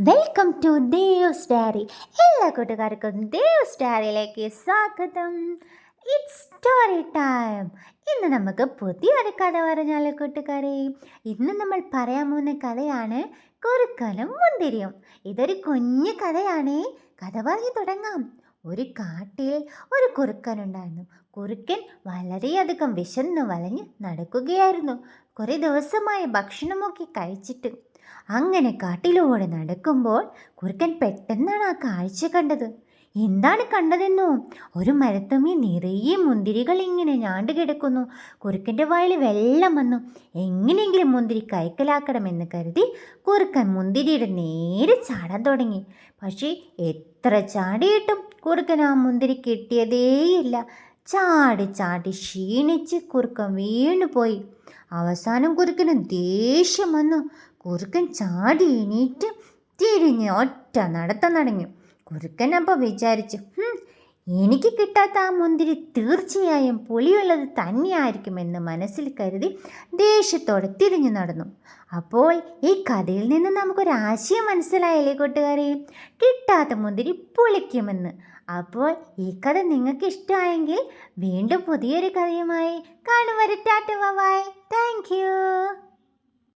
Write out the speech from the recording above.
Welcome to Dev's diary എല്ലാ കൂട്ടുകാർക്കും ദേവ്സ് ഡയറിയിലേക്ക് സ്വാഗതം. ഇറ്റ്സ് സ്റ്റോറി ടൈം ഇന്ന് നമുക്ക് പുതിയൊരു കഥ പറഞ്ഞാലോ കൂട്ടുകാരെ. ഇന്ന് നമ്മൾ പറയാൻ പോകുന്ന കഥയാണ് കുറുക്കനും മുന്തിരിയും. ഇതൊരു കുഞ്ഞു കഥയാണേ. കഥ പറഞ്ഞു തുടങ്ങാം. ഒരു കാട്ടിൽ ഒരു കുറുക്കനുണ്ടായിരുന്നു. കുറുക്കൻ വളരെയധികം വിശന്ന് വലഞ്ഞ് നടക്കുകയായിരുന്നു. കുറേ ദിവസമായി ഭക്ഷണമൊക്കെ കഴിച്ചിട്ട്. അങ്ങനെ കാട്ടിലൂടെ നടക്കുമ്പോൾ കുറുക്കൻ പെട്ടെന്നാണ് ആ കാഴ്ച കണ്ടത്. എന്താണ് കണ്ടതെന്നോ? ഒരു മരത്തുമ്മി നിറയെ മുന്തിരികൾ ഇങ്ങനെ ഞാണ്ട് കിടക്കുന്നു. കുറുക്കന്റെ വായിൽ വെള്ളം വന്നു. എങ്ങനെയെങ്കിലും മുന്തിരി കൈക്കലാക്കണമെന്ന് കരുതി കുറുക്കൻ മുന്തിരിയുടെ നേരെ ചാടാൻ തുടങ്ങി. പക്ഷേ എത്ര ചാടിയിട്ടും കുറുക്കൻ ആ മുന്തിരി കിട്ടിയതേയില്ല. ചാടി ചാടി ക്ഷീണിച്ച് കുറുക്കൻ വീണുപോയി അവസാനം കുറുക്കന് ദേഷ്യം വന്നു. കുറുക്കൻ ചാടി എണീറ്റ് തിരിഞ്ഞ് ഒറ്റ നടത്തം നടങ്ങി കുറുക്കൻ അപ്പോൾ വിചാരിച്ചു "ഹും, എനിക്ക് കിട്ടാത്ത ആ മുന്തിരി തീർച്ചയായും പുളിയുള്ളത് തന്നെയായിരിക്കുമെന്ന് മനസ്സിൽ കരുതി ദേഷ്യത്തോടെ തിരിഞ്ഞു നടന്നു. അപ്പോൾ ഈ കഥയിൽ നിന്ന് നമുക്കൊരാശയം മനസ്സിലായില്ലേ കൂട്ടുകാരെ? കിട്ടാത്ത മുന്തിരി പുളിക്കുമെന്ന്. അപ്പോൾ ഈ കഥ നിങ്ങൾക്ക് ഇഷ്ടമായെങ്കിൽ വീണ്ടും പുതിയൊരു കഥയുമായി കാണും വരെ. Tata bye.